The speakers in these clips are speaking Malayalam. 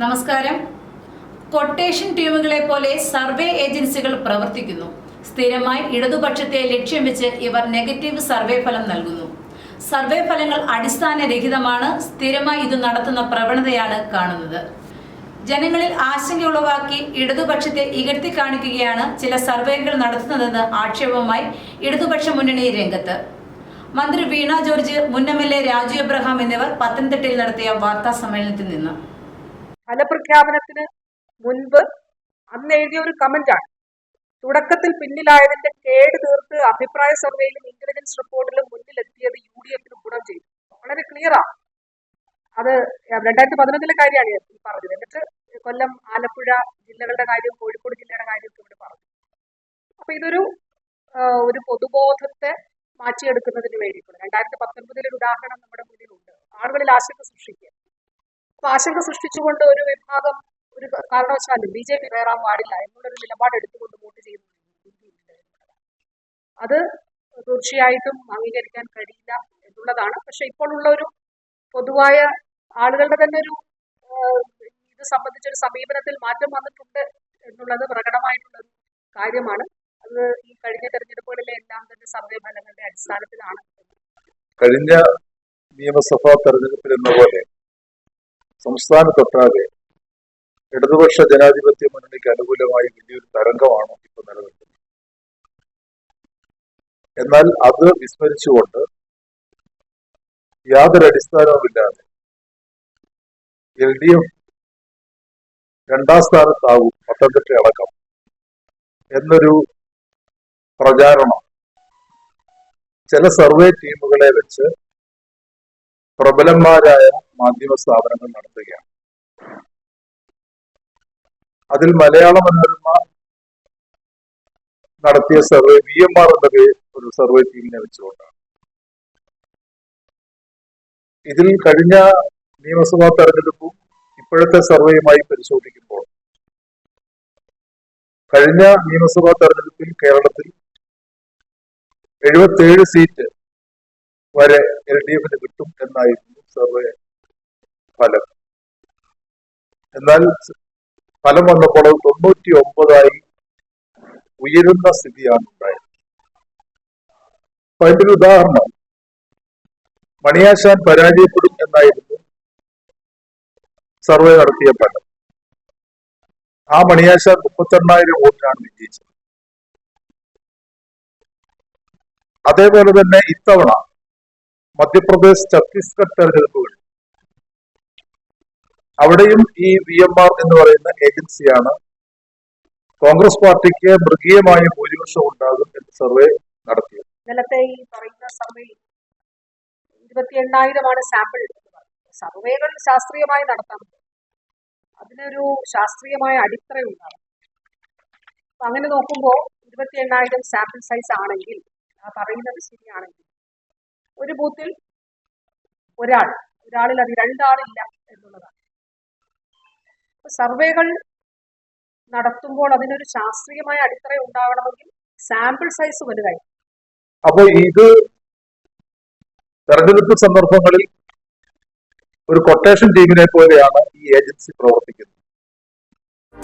നമസ്കാരം. കൊട്ടേഷൻ ടീമുകളെ പോലെ സർവേ ഏജൻസികൾ പ്രവർത്തിക്കുന്നു. സ്ഥിരമായി ഇടതുപക്ഷത്തെ ലക്ഷ്യം വെച്ച് ഇവർ നെഗറ്റീവ് സർവേ ഫലം നൽകുന്നു. സർവേ ഫലങ്ങൾ അടിസ്ഥാനരഹിതമാണ്. സ്ഥിരമായി ഇത് നടത്തുന്ന പ്രവണതയാണ് കാണുന്നത്. ജനങ്ങളിൽ ആശങ്ക ഉളവാക്കി ഇടതുപക്ഷത്തെ ഇകഴ്ത്തി കാണിക്കുകയാണ് ചില സർവേകൾ നടത്തുന്നതെന്ന് ആക്ഷേപവുമായി ഇടതുപക്ഷ മുന്നണി രംഗത്ത്. മന്ത്രി വീണ ജോർജ് മുൻ M L A Raju Abraham എന്നിവർ പത്തനംതിട്ടയിൽ നടത്തിയ വാർത്താ സമ്മേളനത്തിൽ നിന്ന്. ഫലപ്രഖ്യാപനത്തിന് മുൻപ് അന്ന് എഴുതിയ ഒരു കമന്റാണ് തുടക്കത്തിൽ പിന്നിലായതിന്റെ കേട് തീർത്ത് അഭിപ്രായ സർവേയിലും ഇന്റലിജൻസ് റിപ്പോർട്ടിലും മുന്നിലെത്തിയത് യു ഡി എഫിന് ഗുണം ചെയ്തു. വളരെ ക്ലിയറാണ് അത് രണ്ടായിരത്തി പതിനൊന്നിലെ കാര്യമാണ് ഈ പറഞ്ഞത്. എന്നിട്ട് കൊല്ലം ആലപ്പുഴ ജില്ലകളുടെ കാര്യവും കോഴിക്കോട് ജില്ലയുടെ കാര്യമൊക്കെ ഇവിടെ പറഞ്ഞു. അപ്പൊ ഇതൊരു ഒരു പൊതുബോധത്തെ മാറ്റിയെടുക്കുന്നതിന് വേണ്ടിയിട്ടുള്ള രണ്ടായിരത്തി പത്തൊൻപതിലൊരു ഉദാഹരണം നമ്മുടെ മുന്നിലുണ്ട്. ആളുകളിൽ ആശങ്ക സൃഷ്ടിക്കുക. ആശങ്ക സൃഷ്ടിച്ചുകൊണ്ട് ഒരു വിഭാഗം ഒരു കാരണവശാലും ബി ജെ പി കയറാൻ പാടില്ല എന്നുള്ളൊരു നിലപാട് എടുത്തുകൊണ്ട് വോട്ട് ചെയ്യുന്നു അത് തീർച്ചയായിട്ടും അംഗീകരിക്കാൻ കഴിയില്ല എന്നുള്ളതാണ്. പക്ഷെ ഇപ്പോൾ ഉള്ള ഒരു പൊതുവായ ആളുകളുടെ തന്നെ ഒരു ഇത് സംബന്ധിച്ചൊരു സമീപനത്തിൽ മാറ്റം വന്നിട്ടുണ്ട് എന്നുള്ളത് പ്രകടമായിട്ടുള്ള കാര്യമാണ്. അത് ഈ കഴിഞ്ഞ തെരഞ്ഞെടുപ്പുകളിലെ എല്ലാം തന്നെ സർവേ ഫലങ്ങളുടെ അടിസ്ഥാനത്തിലാണ്. കഴിഞ്ഞ നിയമസഭാ തെരഞ്ഞെടുപ്പിൽ എന്ന പോലെ സംസ്ഥാനത്തൊട്ടാകെ ഇടതുപക്ഷ ജനാധിപത്യ മുന്നണിക്ക് അനുകൂലമായി വലിയൊരു തരംഗമാണ് ഇപ്പോൾ നിലനിൽക്കുന്നത്. എന്നാൽ അത് വിസ്മരിച്ചുകൊണ്ട് യാതൊരു അടിസ്ഥാനവുമില്ലാതെ എൽ ഡി എഫ് രണ്ടാം സ്ഥാനത്താവും പത്തനംതിട്ട അടക്കം എന്നൊരു പ്രചാരണം ചില സർവേ ടീമുകളെ വെച്ച് പ്രബലന്മാരായ മാധ്യമ സ്ഥാപനങ്ങൾ നടത്തുകയാണ്. അതിൽ മലയാള മനോരമ നടത്തിയ സർവേ വി എം ആർ പേര് ഒരു സർവേ ടീമിനെ വെച്ചുകൊണ്ടാണ്. ഇതിൽ കഴിഞ്ഞ നിയമസഭാ തെരഞ്ഞെടുപ്പും ഇപ്പോഴത്തെ സർവേയുമായി പരിശോധിക്കുമ്പോൾ കഴിഞ്ഞ നിയമസഭാ തെരഞ്ഞെടുപ്പിൽ കേരളത്തിൽ എഴുപത്തേഴ് സീറ്റ് വരെ എൽ ഡി എഫിന് കിട്ടും എന്നായിരുന്നു സർവേ ഫലം. എന്നാൽ ഫലം വന്നപ്പോൾ തൊണ്ണൂറ്റി ഒമ്പതായി ഉയരുന്ന സ്ഥിതിയാണ് ഉണ്ടായത്. അപ്പൊ അതിന്റെ ഒരു ഉദാഹരണം. മണിയാശാൻ പരാജയപ്പെടും എന്നായിരുന്നു സർവേ നടത്തിയ ഫലം. ആ മണിയാശാൻ മുപ്പത്തെണ്ണായിരം വോട്ടിനാണ് വിജയിച്ചത്. അതേപോലെ തന്നെ ഇത്തവണ മധ്യപ്രദേശ് ഛത്തീസ്ഗഡ് തെരഞ്ഞെടുപ്പുകൾ അവിടെയും ഈ വി എം ആർ എന്ന് പറയുന്ന ഏജൻസിയാണ് കോൺഗ്രസ് പാർട്ടിക്ക് മൃഗീയമായ ഭൂരിപക്ഷം ഉണ്ടാകും എന്ന് സർവേ നടത്തിയത്. ഇന്നലത്തെ ഈ പറയുന്ന സർവേയിൽ ഇരുപത്തി എണ്ണായിരമാണ് സാമ്പിൾ സർവേകൾ ശാസ്ത്രീയമായി നടത്താറുണ്ട് അതിനൊരു ശാസ്ത്രീയമായ അടിത്തറ ഉണ്ടാകും അങ്ങനെ നോക്കുമ്പോൾ ഇരുപത്തി എണ്ണായിരം സാമ്പിൾ സൈസ് ആണെങ്കിൽ ആ പറയുന്നത് ശരിയാണെങ്കിൽ ഒരു ബൂത്തിൽ ഒരാൾ ഒരാളിൽ അത് രണ്ടാളില്ല എന്നുള്ളതാണ്. സർവേകൾ നടത്തുമ്പോൾ അതിനൊരു ശാസ്ത്രീയമായ അടിത്തറ ഉണ്ടാവണമെങ്കിൽ സാമ്പിൾ സൈസ് വലുതായി. അപ്പൊ ഇത് തെരഞ്ഞെടുപ്പ് സന്ദർഭങ്ങളിൽ ഒരു കൊട്ടേഷൻ ടീമിനെ പോലെയാണ് ഈ ഏജൻസി പ്രവർത്തിക്കുന്നത്.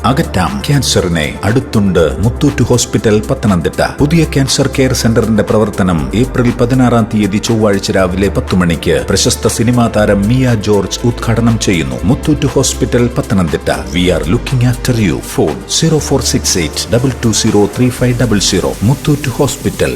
അകറ്റാം ക്യാൻസറിനെ. അടുത്തുണ്ട് മുത്തൂറ്റ് ഹോസ്പിറ്റൽ പത്തനംതിട്ട. പുതിയ ക്യാൻസർ കെയർ സെന്ററിന്റെ പ്രവർത്തനം ഏപ്രിൽ പതിനാറാം തീയതി ചൊവ്വാഴ്ച രാവിലെ പത്ത് മണിക്ക് പ്രശസ്ത സിനിമാ താരം മിയ ജോർജ് ഉദ്ഘാടനം ചെയ്യുന്നു. Muthoot hospital Pathanamthitta. We are looking after you. Phone zero four six eight double two zero three five double zero. Muthoot hospital.